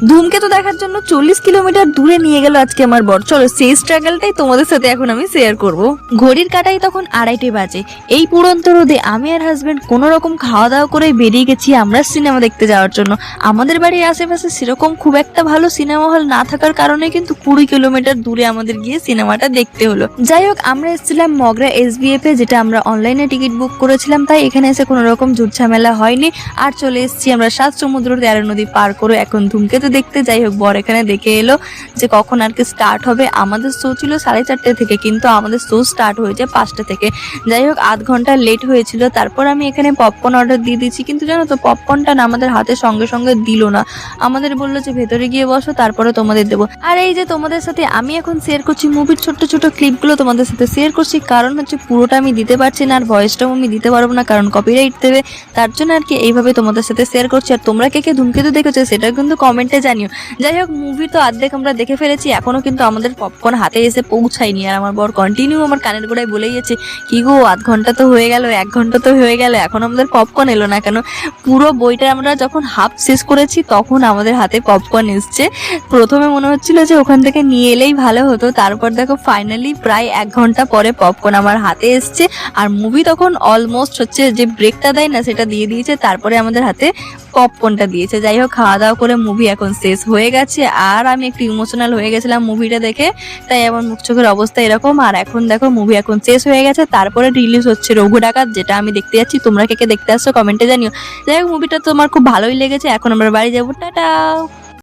ধূমকেতু দেখার জন্য চল্লিশ কিলোমিটার দূরে নিয়ে গেল আজকে আমার বর। চলো, সেই স্ট্রাগলটাই তোমাদের সাথে এখন আমি শেয়ার করব। ঘড়ির কাটাই তখন আড়াইটে বাজে। এই পুরন্ত রোদে আমি আর হাজবেন্ড কোনো রকম খাওয়া দাওয়া করে বেরিয়ে গেছি আমরা সিনেমা দেখতে যাওয়ার জন্য। আমাদের বাড়ির আশেপাশে সেরকম খুব একটা ভালো সিনেমা হল না থাকার কারণে কিন্তু কুড়ি কিলোমিটার দূরে আমাদের গিয়ে সিনেমাটা দেখতে হলো। যাই হোক, আমরা এসেছিলাম মগরা এসবিএফ এ, যেটা আমরা অনলাইনে টিকিট বুক করেছিলাম, তাই এখানে এসে কোনো রকম ঝামেলা হয়নি। আর চলে এসেছি আমরা সাত সমুদ্র তেরো নদী পার করে এখন ধূমকেতু দেখতে, যাই হোক, বর এখানে দেখে এলো যে কখন আর কি স্টার্ট হবে। আমাদের শো ছিল সাড়ে চারটে থেকে, কিন্তু আমাদের শো স্টার্ট হয়েছে পাঁচটা থেকে। যাই হোক, আধ ঘণ্টা লেট হয়েছিল। তারপর আমি এখানে পপকর্ন অর্ডার দিয়ে দিয়েছি। কিন্তু জানো তো পপকর্নটা না আমাদের হাতে সঙ্গে সঙ্গে দিল না। আমাদের বলল যে, ভেতরে গিয়ে বসো, তারপরে তোমাদের দেবো। আর এই যে তোমাদের সাথে আমি এখন শেয়ার করছি মুভির ছোট্ট ছোট ক্লিপগুলো তোমাদের সাথে শেয়ার করছি। কারণ হচ্ছে পুরোটা আমি দিতে পারছি না, আর ভয়েসটাও আমি দিতে পারব না, কারণ কপিরাইট দেবে। তার জন্য আর কি এইভাবে তোমাদের সাথে শেয়ার করছি। আর তোমরা কে কে ধূমকেতু দেখেছ সেটা কিন্তু কমেন্টে জানিও। যাই হোক মুভি তো অর্ধেক আমরা দেখে ফেলেছি, এখনও কিন্তু আমাদের পপকর্ন হাতে এসে পৌঁছায়নি আর আমার বর কন্টিনিউ আমার কানের গোড়ায় বলেই যাচ্ছে, কি গো, আধ ঘণ্টা তো হয়ে গেল, এক ঘণ্টা তো হয়ে গেল, এখন আমাদের পপকর্ন এলো না কেন? পুরো বইটা আমরা যখন হাফ শেষ করেছি, তখন আমাদের হাতে পপকর্ন এসছে। প্রথমে মনে হচ্ছিল যে ওখান থেকে নিয়ে এলেই ভালো হতো, তারপর দেখো ফাইনালি প্রায় এক ঘণ্টা পরে পপকর্ন আমার হাতে এসছে। আর মুভি তখন অলমোস্ট হচ্ছে যে ব্রেকটা দেয় না, সেটা দিয়ে দিয়েছে, তারপরে আমাদের হাতে পপকর্নটা দিয়েছে। যাই হোক, খাওয়া দাওয়া করে মুভি এখন শেষ হয়ে গেছে। আর আমি একটু ইমোশনাল হয়ে গেছিলাম মুভিটা দেখে, তাই আমার মুখ চোখের অবস্থা এরকম। আর এখন দেখো মুভি এখন শেষ হয়ে গেছে। তারপরে রিলিজ হচ্ছে রঘু ডাকাত, যেটা আমি দেখতে যাচ্ছি। তোমরা কে কে দেখতে আসছো কমেন্টে জানিও। যাই হোক মুভিটা তোমার খুব ভালোই লেগেছে। এখন আমরা বাড়ি যাব। টাটা!